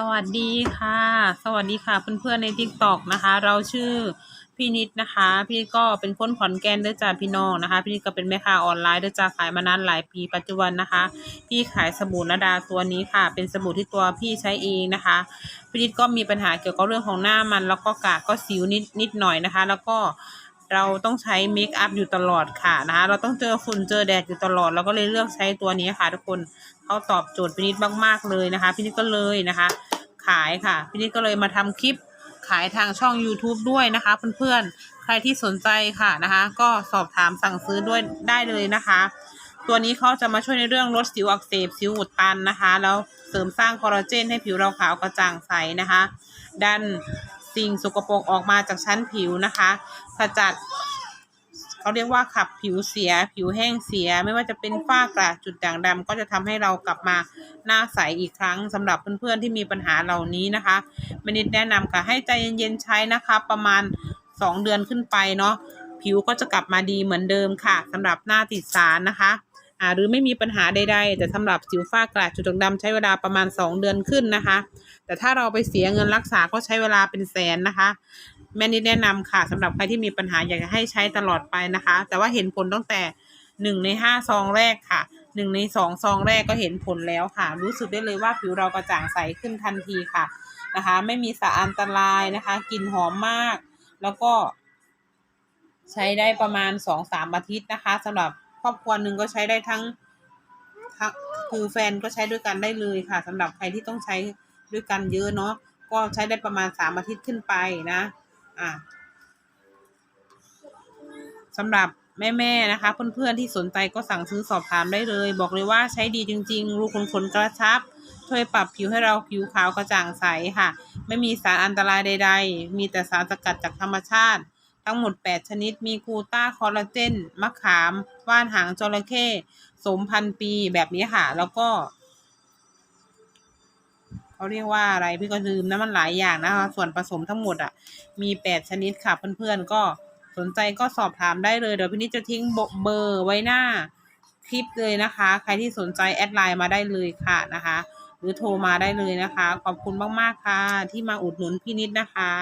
สวัสดีค่ะ สวัสดีค่ะเพื่อนๆใน t ิ k t o k นะคะ เราชื่อพี่นิดนะคะ พี่ก็เป็นคนขอนแก่นด้วยจ้าพี่น้องนะคะ พี่นิดก็เป็นแม่ค้าออนไลน์ด้วยจ้าขายมานานหลายปีปัจจุบันนะคะ พี่ขายสบู่นาดาตัวนี้ค่ะ เป็นสบู่ที่ตัวพี่ใช้เองนะคะ พี่นิดก็มีปัญหาเกี่ยวกับเรื่องของหน้ามัน แล้วก็กากก็สิวนิดนิดหน่อยนะคะ แล้วก็ เราต้องใช้เมคอัพอยู่ตลอดค่ะนะคะเราต้องเจอฝุ่นเจอแดดอยู่ตลอดเราก็เลยเลือกใช้ตัวนี้ค่ะทุกคนเขาตอบโจทย์พี่นิดมากๆเลยนะคะพี่นิดก็เลยนะคะ ขายค่ะพี่นิดก็เลยมาทำคลิปขายทางช่อง YouTube ด้วยนะคะเพื่อนๆ ใครที่สนใจค่ะนะคะ ก็สอบถามสั่งซื้อด้วยได้เลยนะคะ ตัวนี้เขาจะมาช่วยในเรื่องลดสิวอักเสบสิวอุดตันนะคะ แล้วเสริมสร้างคอลลาเจนให้ผิวเราขาวกระจ่างใสนะคะ ดัน สิ่งสกปรกออกมาจากชั้นผิวนะคะขจัดเขาเรียกว่าขับผิวเสีย ผิวแห้งเสีย ไม่ว่าจะเป็นฝ้ากระจุดด่างดำก็จะทำให้เรากลับมาหน้าใสอีกครั้งสำหรับเพื่อนๆที่มีปัญหาเหล่านี้นะคะมนิดแนะนำค่ะให้ใจเย็นๆใช้นะคะ ประมาณ 2 เดือนขึ้นไปเนาะผิวก็จะกลับมาดีเหมือนเดิมค่ะสำหรับหน้าติดสารนะคะ หรือไม่มีปัญหาใดๆ แต่สำหรับสิวฝ้ากระจุดด่างดำใช้เวลาประมาณ 2 เดือนขึ้นนะคะ แต่ถ้าเราไปเสียเงินรักษาก็ใช้เวลาเป็นแสนนะคะ แม่นิดแนะนำค่ะสำหรับใครที่มีปัญหาอยากจะให้ใช้ตลอดไปนะคะ แต่ว่าเห็นผลตั้งแต่หนึ่งในห้าซองแรกค่ะหนึ่งในสองซองแรกก็เห็นผลแล้วค่ะ รู้สึกได้เลยว่าผิวเรากระจ่างใสขึ้นทันทีค่ะนะคะ ไม่มีสารอันตรายนะคะกลิ่นหอมมาก แล้วก็ ใช้ได้ประมาณสองสามอาทิตย์นะคะสำหรับ รอบครัวหนึ่งก็ใช้ได้ทั้งทั้งคือแฟนก็ใช้ด้วยกันได้เลยค่ะสำหรับใครที่ต้องใช้ด้วยกันเยอะเนาะก็ใช้ได้ประมาณสามอาทิตย์ขึ้นไปนะอะสำหรับแม่ๆนะคะ เพื่อนๆที่สนใจก็สั่งซื้อสอบถามได้เลย บอกเลยว่าใช้ดีจริง ๆ รูขุมขนกระชับ ช่วยปรับผิวให้เราผิวขาวกระจ่างใสค่ะ ไม่มีสารอันตรายใด ๆ มีแต่สารสกัดจากธรรมชาติ ทั้งหมด 8 ชนิด มีกูต้าคอลลาเจน มะขาม ว่านหางจระเข้สมพันปีแบบนี้ค่ะ แล้วก็เขาเรียกว่าอะไรพี่ก็ลืมนะมันหลายอย่างนะคะ ส่วนผสมทั้งหมดอะ มีแปดชนิดค่ะเพื่อนๆก็สนใจก็สอบถามได้เลย เดี๋ยวพี่นิดจะทิ้งเบอร์ไว้หน้าคลิปเลยนะคะ ใครที่สนใจแอดไลน์มาได้เลยค่ะนะคะ หรือโทรมาได้เลยนะคะ ขอบคุณมากๆค่ะ ที่มาอุดหนุนพี่นิดนะคะ